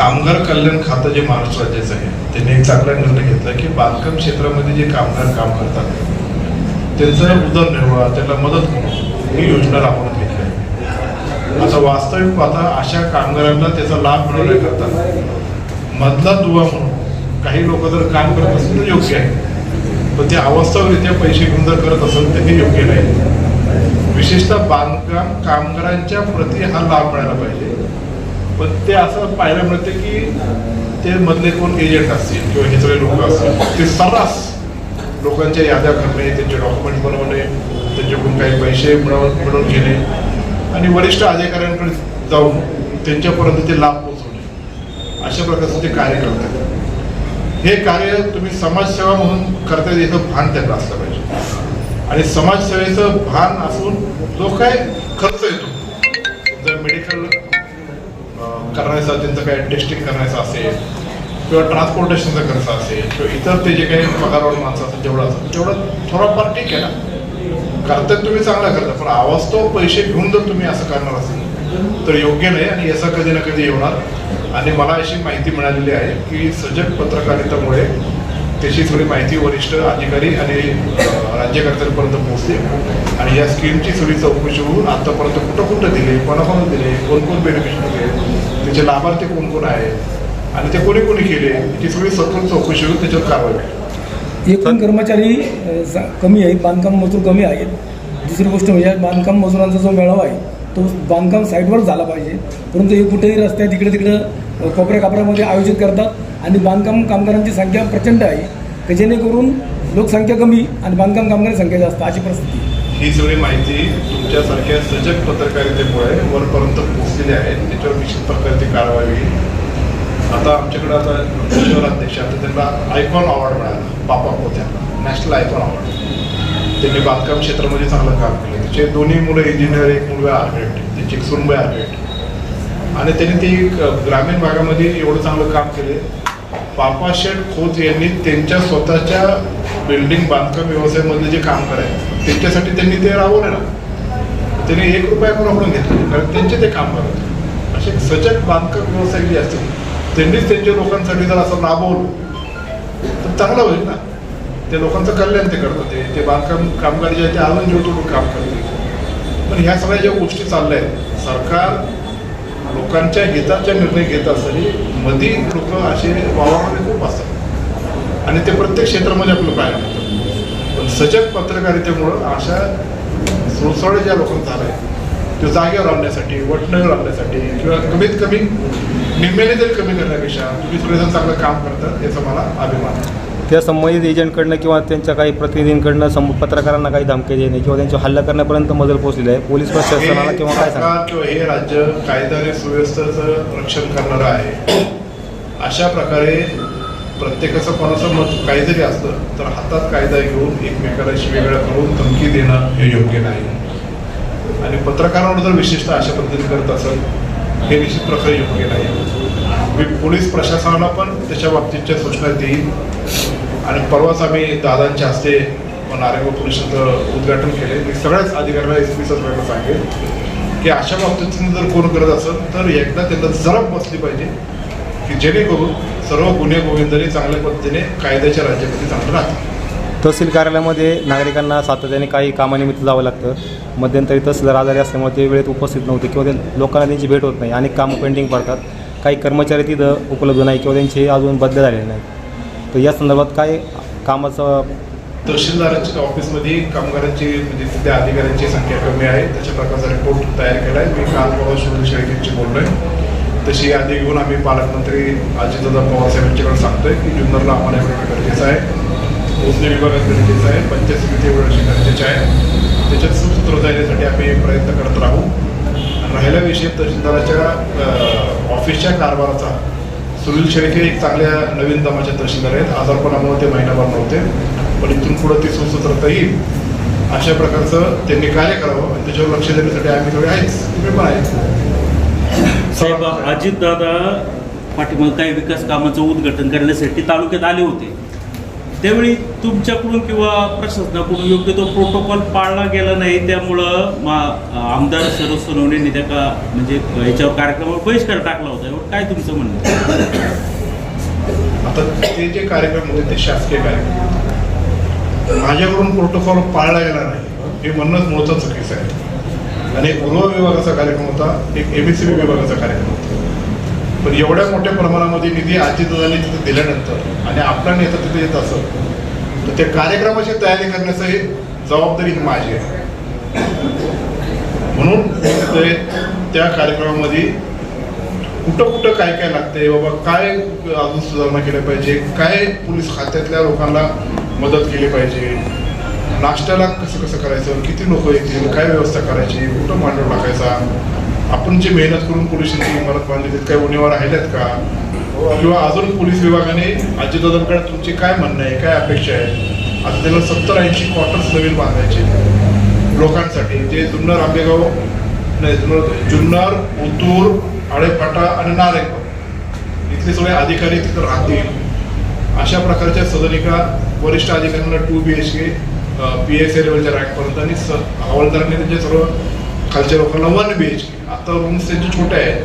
कामगार कल्याण खातं जे महाराष्ट्र राज्याचं आहे त्यांनी एक चांगला निर्णय घेतला की बांधकाम क्षेत्रामध्ये जे कामगार काम करतात त्यांचं उदरनिर्वाह त्यांना मदत करून ही योजना राबवण्यात घेतली आहे. आता वास्तविक पाहता अशा कामगारांना त्याचा लाभ मिळवण्याकरता मधला दुवा म्हणून काही लोक जर काम करत असतील तर योग्य आहे. पण ते अवस्थावरित्या पैसे घेऊन जर करत असेल तर हे योग्य नाही. विशेषतः बांधकाम कामगारांच्या प्रती हा लाभ मिळाला पाहिजे. पण ते असं पाहायला मिळतं की ते मधले कोण एजंट असतील किंवा हे सगळे लोक असतील ते सर्रास लोकांच्या याद्या करणे त्यांचे डॉक्युमेंट बनवणे त्यांच्याकडून काही पैसे मिळवून मिळवून घेणे आणि वरिष्ठ अधिकाऱ्यांकडे जाऊन त्यांच्यापर्यंत ते लाभ पोहोचवणे. अशा प्रकारचं ते कार्य करतात. हे कार्य तुम्ही समाजसेवा म्हणून करता याचं भान त्यांना असलं पाहिजे. आणि समाजसेवेचं भान असून जो काय खर्च येतो करण्याचा त्यांचं काय टेस्टिंग करायचं असेल किंवा ट्रान्सपोर्टेशनचा खर्च असेल किंवा इतर ते जे काही पगारवर माणसं असतात जेवढं असतात तेवढं थोडाफार ठीक आहे ना. करतात तुम्ही चांगला करता पण अवास्तव पैसे घेऊन जर तुम्ही असं करणार असेल तर योग्य नाही आणि याचा कधी ना कधी येणार आणि मला अशी माहिती मिळालेली आहे की सजग पत्रकारितामुळे त्याची थोडी माहिती वरिष्ठ अधिकारी आणि राज्यकर्त्यांपर्यंत पोहोचते. आणि या स्कीमची थोडी चौकशी होऊन आतापर्यंत कुठं कुठं दिले कोणाकोण दिले कोण कोण बेनिफिशरी दिले त्याचे लाभार्थी कोण कोण आहेत? आणि ते कोणी कोणी केले? याची सगळी सखोल चौकशी होऊन त्याच्यावर कारवाई होईल एकूण कर्मचारी कमी आहेत बांधकाम मजूर कमी आहेत. दुसरी गोष्ट म्हणजे बांधकाम मजुरांचा जो मेळावा आहे तो बांधकाम साईटवर झाला पाहिजे. परंतु हे कुठेही रस्ते तिकडे तिकडं कोपऱ्या कापऱ्यामध्ये आयोजित करतात आणि बांधकाम कामगारांची संख्या प्रचंड आहे की जेणेकरून लोकसंख्या कमी आणि बांधकाम कामगारांची संख्या जास्त अशी परिस्थिती ही सगळी माहिती तुमच्यासारख्या सजग पत्रकारितेमुळे वरपर्यंत पोहोचलेली आहे. त्याच्यावर निश्चित प्रकारची कारवाई होईल. आता आमच्याकडे आता शहराध्यक्ष आता त्यांना आयकॉन अवॉर्ड मिळाला. बापा पोत्यांना नॅशनल आयकॉन अवॉर्ड. त्यांनी बांधकाम क्षेत्रामध्ये चांगलं काम केलं. त्याचे दोन्ही मुलं इंजिनियर एक मुलगा आर्किटेक्ट त्यांची एक आर्किटेक्ट आणि त्यांनी ती ग्रामीण भागामध्ये एवढं चांगलं काम केले. बापा शेठ खोत यांनी त्यांच्या स्वतःच्या बिल्डिंग बांधकाम व्यवसायामधले जे काम करायचं त्यांच्यासाठी त्यांनी ते राबवले ना. त्यांनी एक रुपया कोणाकडून घेतला कारण त्यांचे ते काम करत असे सजग बांधकाम व्यवसाय जे असतील त्यांनीच त्यांच्या लोकांसाठी जर असं राबवलं तर चांगलं होईल ना. ते लोकांचं कल्याण ते करतात ते ते बांधकाम कामगार जे आहेत ते अजून जीव तोडून काम करते पण ह्या सगळ्या ज्या गोष्टी चालल्या आहेत सरकार लोकांच्या हिताचे निर्णय घेत असताना मधी लोक असे वावामध्ये खूप असतात. आणि ते प्रत्येक क्षेत्रामध्ये आपलं पाहायला मिळतं. पण सजग पत्रकारितेमुळं अशा सुळसुळे ज्या लोकांचा झाला आहे तो जागेवर आणण्यासाठी वटणं आणण्यासाठी किंवा कमीत कमी निम्म्याने जरी कमी करण्यापेक्षा तुम्ही सगळेजण चांगलं काम करतात याचा मला अभिमान आहे. त्या संबंधित एजंटकडनं किंवा त्यांच्या काही प्रतिनिधींकडनं सम पत्रकारांना काही धमकी देणे किंवा त्यांच्या हल्ला करण्यापर्यंत मजल पोहोचलेली आहे. पोलीस प्रशासनाला किंवा काय सांगा? किंवा हे राज्य कायदा आणि सुव्यवस्थेचं रक्षण करणारं आहे अशा प्रकारे प्रत्येकाचं कोणाचं मत काही जरी असलं तर हातात कायदा घेऊन एकमेकाला वेगळा करून धमकी देणं हे योग्य नाही. आणि पत्रकारांवर जर विशेषतः अशा पद्धतीने करत असेल हे निश्चित प्रकारे योग्य नाही. मी पोलीस प्रशासनाला पण त्याच्या बाबतीतच्या सूचना देईन. आणि परवाच आम्ही दादांच्या हस्ते नारायणगाव पोलिसांचं उद्घाटन केले. मी सगळ्याच अधिकाऱ्यांना एस पी सगळ्यांना सांगेल की अशा बाबतीत जर कोण करत असेल तर एकदा त्यांना जरब बसली पाहिजे की जेणेकरून सर्व गुन्हे गोविंदांनी चांगल्या पद्धतीने कायद्याच्या राज्यामध्ये चांगलं राहतील. तहसील कार्यालयामध्ये नागरिकांना सातत्याने काही कामानिमित्त जावं लागतं. मध्यंतरी तहसीलदार आजारी असल्यामुळे ते वेळेत उपस्थित नव्हते किंवा ते लोकांना त्यांची भेट होत नाही. अनेक कामं पेंडिंग पडतात. काही कर्मचारी तिथं उपलब्ध नाही किंवा त्यांचे अजून बदल झालेले नाहीत. तर या संदर्भात काय कामाचं तहसीलदाराच्या ऑफिसमध्ये कामगारांची म्हणजे तिथल्या अधिकाऱ्यांची संख्या कमी आहे. त्याच्या प्रकारचा रिपोर्ट तयार केला आहे मी काल परवा सुनील शेळकेंची आहे तशी यादी घेऊन आम्ही पालकमंत्री अजितदादा पवार साहेबांच्याकडे सांगतोय की जुन्नरला आम्हाला एवढं गरजेचं आहे. मोजणी विभागात गरजेचं आहे. पंचायत समिती एवढं गरजेचे आहे. त्याच्यात सुसूत्र येण्यासाठी आम्ही प्रयत्न करत राहू. आणि राहिला विषय तहसीलदाराच्या ऑफिसच्या कारभाराचा सुनील शेळके एक चांगल्या नवीन दमाचे तहसीलदार आहेत. आजारपणामुळे ते महिनाभर नव्हते. पण इथून पुढे ते सुसूत्रता येईल अशा प्रकारचं त्यांनी कार्य करावं आणि त्याच्यावर लक्ष देण्यासाठी आम्ही थोडे आहेच. तुम्ही पण आहे साहेब अजितदादा पाठीमाग काही विकास कामाचं उद्घाटन करण्यासाठी तालुक्यात आले होते. त्यावेळी तुमच्याकडून किंवा प्रशासनाकडून योग्य तो प्रोटोकॉल पाळला गेला नाही त्यामुळं मा आमदार शरद सोनवणेंनी त्या का म्हणजे याच्यावर कार्यक्रमावर बहिष्कार टाकला होता. यावर काय तुमचं म्हणणं आता ते जे कार्यक्रम होते ते शासकीय कार्यक्रम. माझ्याकडून प्रोटोकॉल पाळला गेला नाही. हे म्हणणंच मोठं चुकीचं आहे. आणि एक गृह विभागाचा कार्यक्रम होता एक एबीसीबी विभागाचा कार्यक्रम होता. पण एवढ्या मोठ्या प्रमाणामध्ये निधी आजीदादांनी तिथे दिल्यानंतर आणि आपला नेता तिथे येत असेल तर त्या कार्यक्रमाची तयारी करण्याचं जबाबदारी माझी आहे. म्हणून त्या कार्यक्रमामध्ये कुठं कुठं काय काय लागतंय बाबा काय अजून सुधारणा केल्या पाहिजे काय पोलीस खात्यातल्या लोकांना मदत केली पाहिजे नाश्त्याला कसं कसं करायचं किती लोक येतील काय व्यवस्था करायची कुठं मांडव टाकायचा आपण जे मेहनत करून पोलिसांची इमारत बांधली त्यात काही उणेवा राहिल्यात का? किंवा अजून पोलीस विभागाने अजितदादांकडे तुमची काय म्हणणं आहे काय अपेक्षा आहे? आता त्याला सत्तर ऐंशी क्वार्टर्स नवीन बांधायचे लोकांसाठी जे जुन्नर आंबेगाव नाही जुन्नर जुन्नर ओतूर आळेफाटा आणि नारायणगाव इथले सगळे अधिकारी तिथं राहतील. अशा प्रकारच्या सदनिका वरिष्ठ अधिकाऱ्यांना two B H K P S A लेवलच्या रँकपर्यंत आणि स हवालदारांनी त्यांच्या सर्व खालच्या लोकांना वन बी एच के आता रूम्स त्यांचे छोटे आहेत.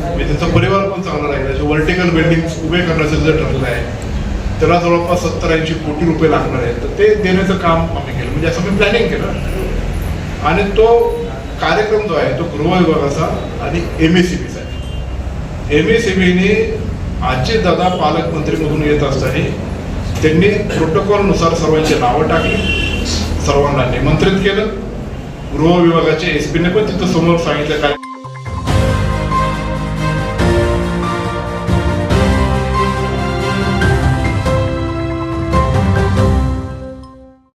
म्हणजे त्यांचा परिवार पण चांगला राहील जे वर्टिकल बिल्डिंग उभे करण्याचं जर ठरलं आहे त्याला जवळपास सत्तर ऐंशी कोटी रुपये लागणार आहेत. तर ते देण्याचं काम आम्ही केलं. म्हणजे असं मी प्लॅनिंग केलं. आणि तो कार्यक्रम जो आहे तो गृह विभागाचा आणि एम एस सी बीचा आहे. एम एस सी बीने आजचे दादा पालकमंत्रीमधून येत असताना त्यांनी प्रोटोकॉलनुसार सर्वांची नावं टाकली. सर्वांना निमंत्रित केलं. गृह विभागाचे एस पीने पण तिथं समोर सांगितलं काय